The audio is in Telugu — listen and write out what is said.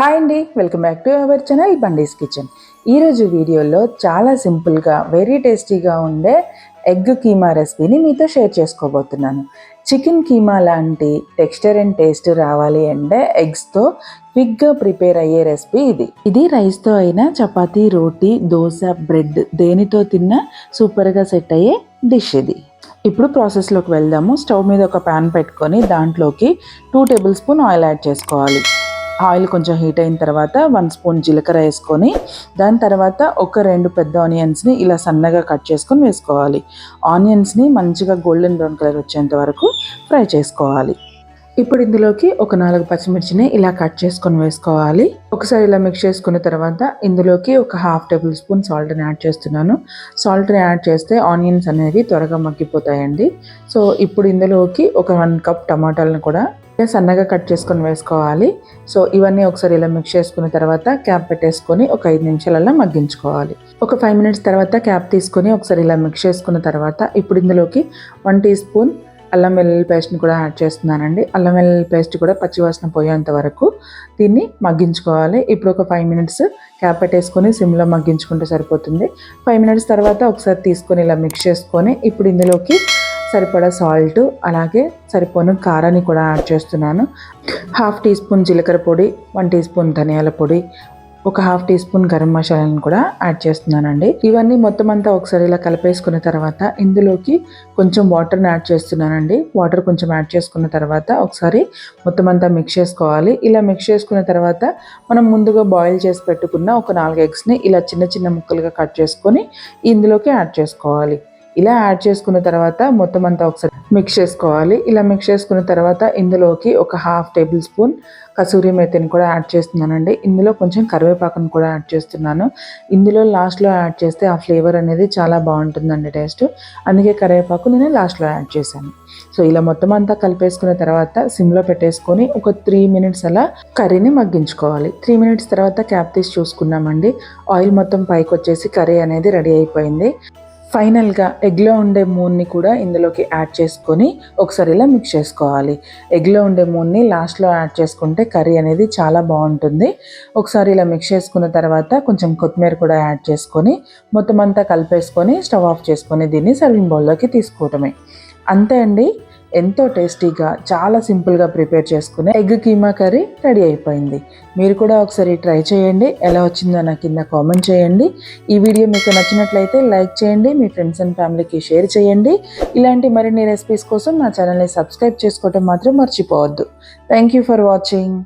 హాయ్ అండి welcome back to our channel Bandi's kitchen. ఈరోజు వీడియోలో చాలా సింపుల్గా వెరీ టేస్టీగా ఉండే ఎగ్ కీమా రెసిపీని మీతో షేర్ చేసుకోబోతున్నాను. చికెన్ కీమా లాంటి టెక్స్చర్ అండ్ టేస్ట్ రావాలి అంటే ఎగ్స్తో క్విక్గా ప్రిపేర్ అయ్యే రెసిపీ ఇది. ఇది రైస్తో అయినా చపాతీ రోటీ దోశ బ్రెడ్ దేనితో తిన్నా సూపర్గా సెట్ అయ్యే డిష్ ఇది. ఇప్పుడు ప్రాసెస్లోకి వెళ్దాము. స్టవ్ మీద ఒక ప్యాన్ పెట్టుకొని దాంట్లోకి two table spoon oil add చేసుకోవాలి. ఆయిల్ కొంచెం హీట్ అయిన తర్వాత వన్ స్పూన్ జీలకర్ర వేసుకొని దాని తర్వాత ఒక రెండు పెద్ద ఆనియన్స్ని ఇలా సన్నగా కట్ చేసుకొని వేసుకోవాలి. ఆనియన్స్ని మంచిగా గోల్డెన్ బ్రౌన్ కలర్ వచ్చేంత వరకు ఫ్రై చేసుకోవాలి. ఇప్పుడు ఇందులోకి ఒక నాలుగు పచ్చిమిర్చిని ఇలా కట్ చేసుకొని వేసుకోవాలి. ఒకసారి ఇలా మిక్స్ చేసుకున్న తర్వాత ఇందులోకి ఒక హాఫ్ టేబుల్ స్పూన్ సాల్ట్ని యాడ్ చేస్తున్నాను. సాల్ట్ని యాడ్ చేస్తే ఆనియన్స్ అనేవి త్వరగా మగ్గిపోతాయండి. సో ఇప్పుడు ఇందులోకి ఒక వన్ కప్ టమాటాలను కూడా సన్నగా కట్ చేసుకొని వేసుకోవాలి. సో ఇవన్నీ ఒకసారి ఇలా మిక్స్ చేసుకున్న తర్వాత క్యాప్ పెట్టేసుకొని ఒక ఐదు నిమిషాలలో మగ్గించుకోవాలి. ఒక ఫైవ్ మినిట్స్ తర్వాత క్యాప్ తీసుకొని ఒకసారి ఇలా మిక్స్ చేసుకున్న తర్వాత ఇప్పుడు ఇందులోకి వన్ టీ స్పూన్ అల్లం వెల్లుల్లి పేస్ట్ని కూడా యాడ్ చేస్తున్నానండి. అల్లం వెల్లుల్లి పేస్ట్ కూడా పచ్చివాసన పోయేంత వరకు దీన్ని మగ్గించుకోవాలి. ఇప్పుడు ఒక ఫైవ్ మినిట్స్ క్యాప్ పెట్టేసుకొని సిమ్లో మగ్గించుకుంటే సరిపోతుంది. ఫైవ్ మినిట్స్ తర్వాత ఒకసారి తీసుకొని ఇలా మిక్స్ చేసుకొని ఇప్పుడు ఇందులోకి సరిపడా సాల్ట్ అలాగే సరిపోను కారాన్ని కూడా యాడ్ చేస్తున్నాను. హాఫ్ టీ స్పూన్ జీలకర్ర పొడి వన్ టీ స్పూన్ ధనియాల పొడి ఒక హాఫ్ టీ స్పూన్ గరం మసాలాను కూడా యాడ్ చేస్తున్నానండి. ఇవన్నీ మొత్తం అంతా ఒకసారి ఇలా కలిపేసుకున్న తర్వాత ఇందులోకి కొంచెం వాటర్ని యాడ్ చేస్తున్నానండి. వాటర్ కొంచెం యాడ్ చేసుకున్న తర్వాత ఒకసారి మొత్తం అంతా మిక్స్ చేసుకోవాలి. ఇలా మిక్స్ చేసుకున్న తర్వాత మనం ముందుగా బాయిల్ చేసి పెట్టుకున్న ఒక నాలుగు ఎగ్స్ని ఇలా చిన్న చిన్న ముక్కలుగా కట్ చేసుకొని ఇందులోకి యాడ్ చేసుకోవాలి. ఇలా యాడ్ చేసుకున్న తర్వాత మొత్తం అంతా ఒకసారి మిక్స్ చేసుకోవాలి. ఇలా మిక్స్ చేసుకున్న తర్వాత ఇందులోకి ఒక హాఫ్ టేబుల్ స్పూన్ కసూరి మేతిని కూడా యాడ్ చేస్తున్నానండి. ఇందులో కొంచెం కరివేపాకును కూడా యాడ్ చేస్తున్నాను. ఇందులో లాస్ట్లో యాడ్ చేస్తే ఆ ఫ్లేవర్ అనేది చాలా బాగుంటుందండి టేస్ట్ అందుకే కరివేపాకు నేను లాస్ట్లో యాడ్ చేశాను. సో ఇలా మొత్తం అంతా కలిపేసుకున్న తర్వాత సిమ్లో పెట్టేసుకొని ఒక త్రీ మినిట్స్ అలా కర్రీని మగ్గించుకోవాలి. త్రీ మినిట్స్ తర్వాత క్యాప్ తీసి చూసుకున్నామండి. ఆయిల్ మొత్తం పైకి వచ్చేసి కర్రీ అనేది రెడీ అయిపోయింది. ఫైనల్గా ఎగ్లో ఉండే మూన్ని కూడా ఇందులోకి యాడ్ చేసుకొని ఒకసారి ఇలా మిక్స్ చేసుకోవాలి. ఎగ్లో ఉండే మూన్ని లాస్ట్లో యాడ్ చేసుకుంటే కర్రీ అనేది చాలా బాగుంటుంది. ఒకసారి ఇలా మిక్స్ చేసుకున్న తర్వాత కొంచెం కొత్తిమీర కూడా యాడ్ చేసుకొని మొత్తం అంతా కలిపేసుకొని స్టవ్ ఆఫ్ చేసుకొని దీన్ని సర్వింగ్ బౌల్లోకి తీసుకోవటమే. అంతే అండి. ఎంతో టేస్టీగా చాలా సింపుల్గా ప్రిపేర్ చేసుకునే ఎగ్ కీమా కర్రీ రెడీ అయిపోయింది. మీరు కూడా ఒకసారి ట్రై చేయండి. ఎలా వచ్చిందో నా కింద కామెంట్ చేయండి. ఈ వీడియో మీకు నచ్చినట్లయితే లైక్ చేయండి. మీ ఫ్రెండ్స్ అండ్ ఫ్యామిలీకి షేర్ చేయండి. ఇలాంటి మరిన్ని రెసిపీస్ కోసం నా ఛానల్ని సబ్స్క్రైబ్ చేసుకోవటం మాత్రం మర్చిపోవద్దు. Thank you for watching.